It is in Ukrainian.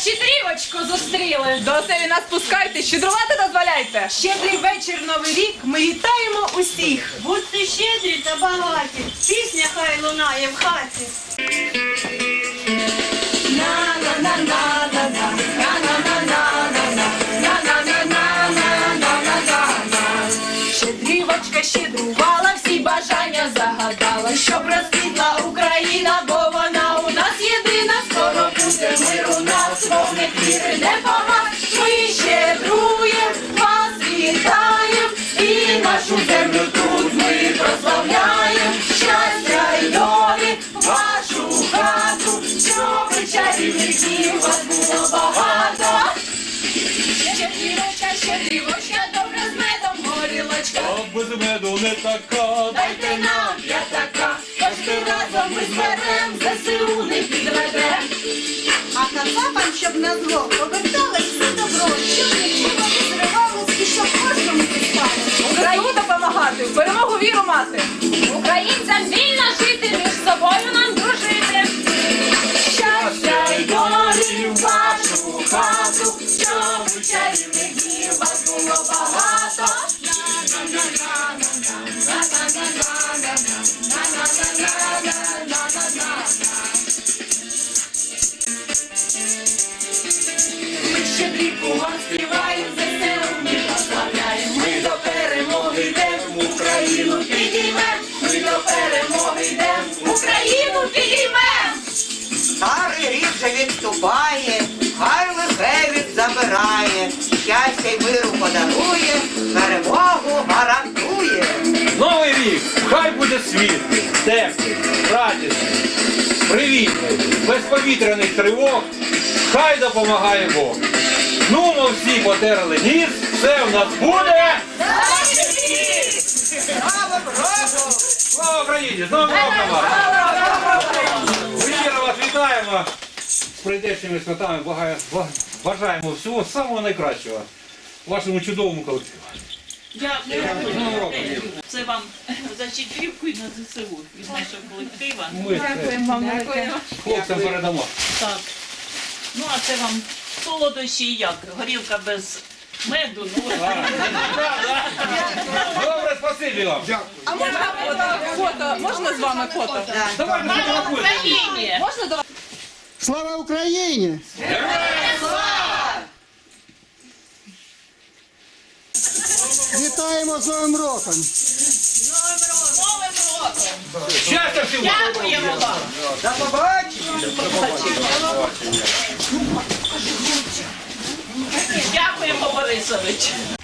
щедрівочку зустріли. До оселі нас пускайте, щедрувати дозволяйте. Щедрий вечір, новий рік. Ми вітаємо усіх. Будьте щедрі та багаті, пісня хай лунає в хаті. Щедрівочка щедрувала, Ми щедруєм, вас вітаєм, і нашу землю тут ми прославляєм. Щастя й долі вашу хату, щоб чарівних днів вас було багато. Щедрівочка, щедрівочка, добре з медом горілочка. А без меду не така. Дайте нам п'ятака, кошти разом ми зберем. А кацапам, щоб на зло поверталось все добро, щоб нічого не зривалось і щоб кожному дісталось. Україну допомагати, в перемогу віру мати. Українцям вільно Ми вам співаємо, ЗСУ ми прославляємо. Ми до перемоги йдемо, в Україну підіймем. Ми до перемоги йдемо, в Україну підіймем. Старий рік же відступає, хай лихе від забирає, щастя й миру подарує, перемогу гарантує. Новий рік! Хай буде світлий, теплий, радісний, привітний, без повітряних тривог. Хай допомагає Бог. Ну, ми всі потерли ніс, все в нас буде. Слава Україні! З Новим роком вас! Щиро вас вітаємо з прийдешніми святами. Бага- ба- Бажаємо всього самого найкращого вашому чудовому колективу. Дякую. Новим роком! Це вам за щедрівку і на ЗСУ від нашого колектива. Ми це хлопцям передамо. Так. Ну а це вам солодощі як? Горілка без меду. Ну, Добре, спасибі вам. А можна фото? Фото, можна з вами фото? Давайте Слава фотографуйте. Україні! Можна до вас? Слава Україні! Вітаємо з Новим роком! Щастя всім! Дякуємо вам! До побачення! Борисович!